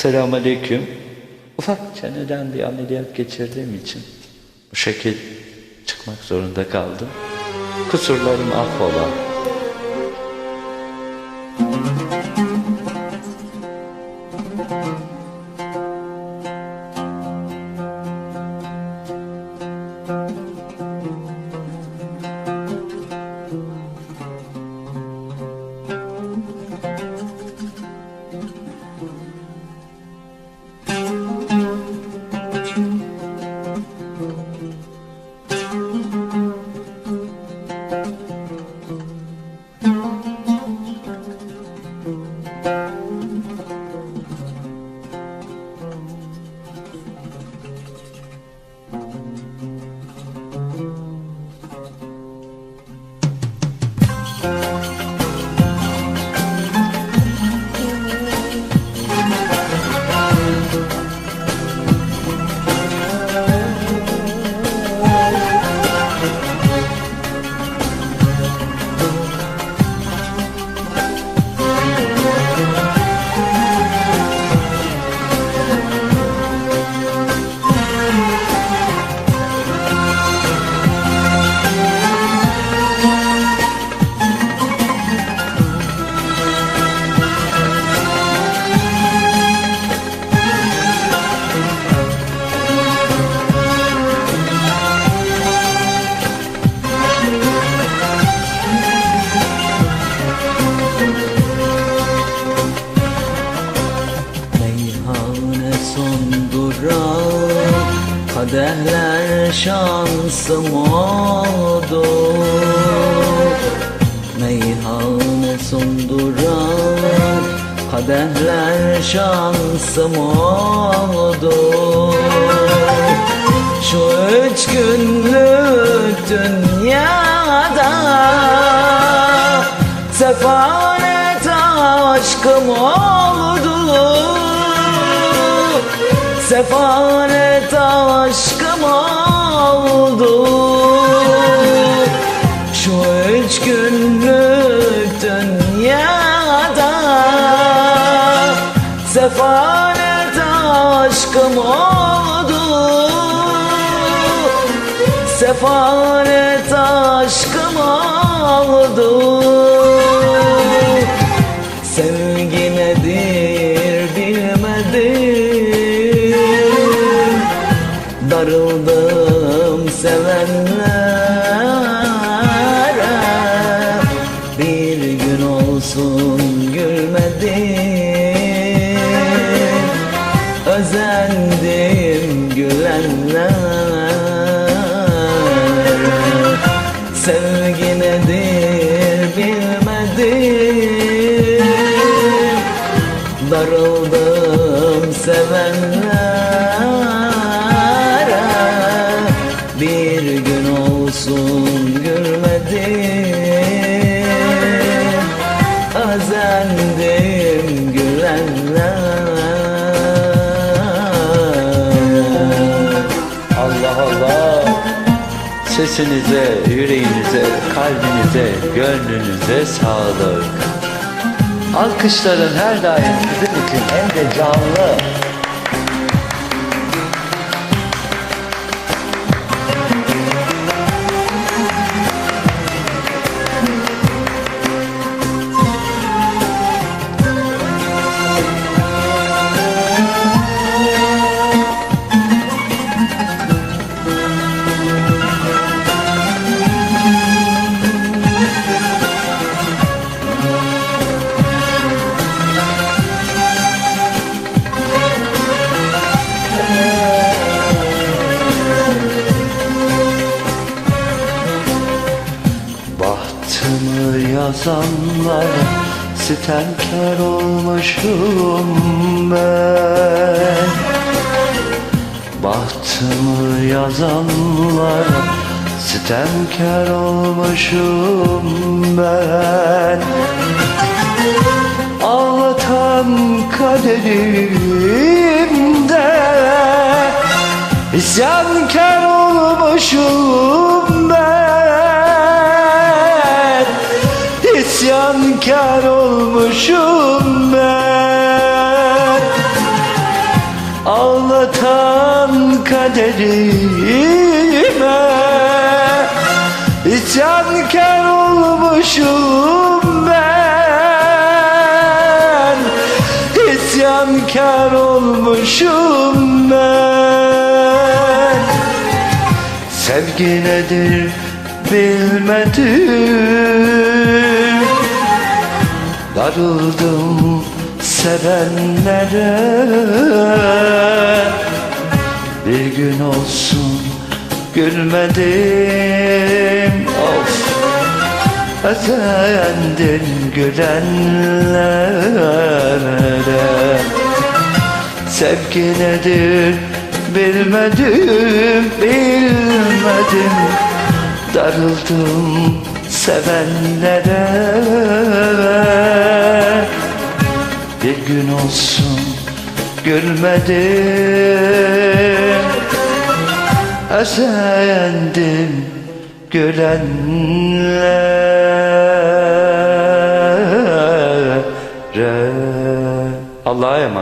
Selamünaleyküm. Ufak çeneden bir ameliyat geçirdiğim için bu şekil çıkmak zorunda kaldım. Kusurlarım affola. Meyhane son durak Kadehler şansım oldu Meyhane son durak Kadehler şansım oldu Şu üç günlük dünyada Sefalet aşkım oldu Sefalet aşkım oldu. Şu üç günlük dünyada Sefalet aşkım oldu. Sefalet gün olsun gülmedim. Özendim gülenlere Sevgi nedir bilmedim. Darıldım sevenlere. Bir gün olsun Sesinize, yüreğinize, kalbinize, gönlünüze sağlık. Alkışların her daim sizin için hem de canlı. Yazanlara sitemkar olmuşum ben. Bahtımı yazanlara sitemkar olmuşum ben. Ağlatan kaderimde İsyankar olmuşum İsyankar olmuşum ben. Kaderime İsyankar olmuşum ben. İsyankar olmuşum ben. Sevgi nedir bilmedim Darıldım sevenlere. Bir gün olsun gülmedim Of. Özendim gülenlere. Sevgi nedir bilmedim bilmedim. Darıldım sevenlere Bir gün olsun gülmedim. Özendim gülenlere. Allah'a emanet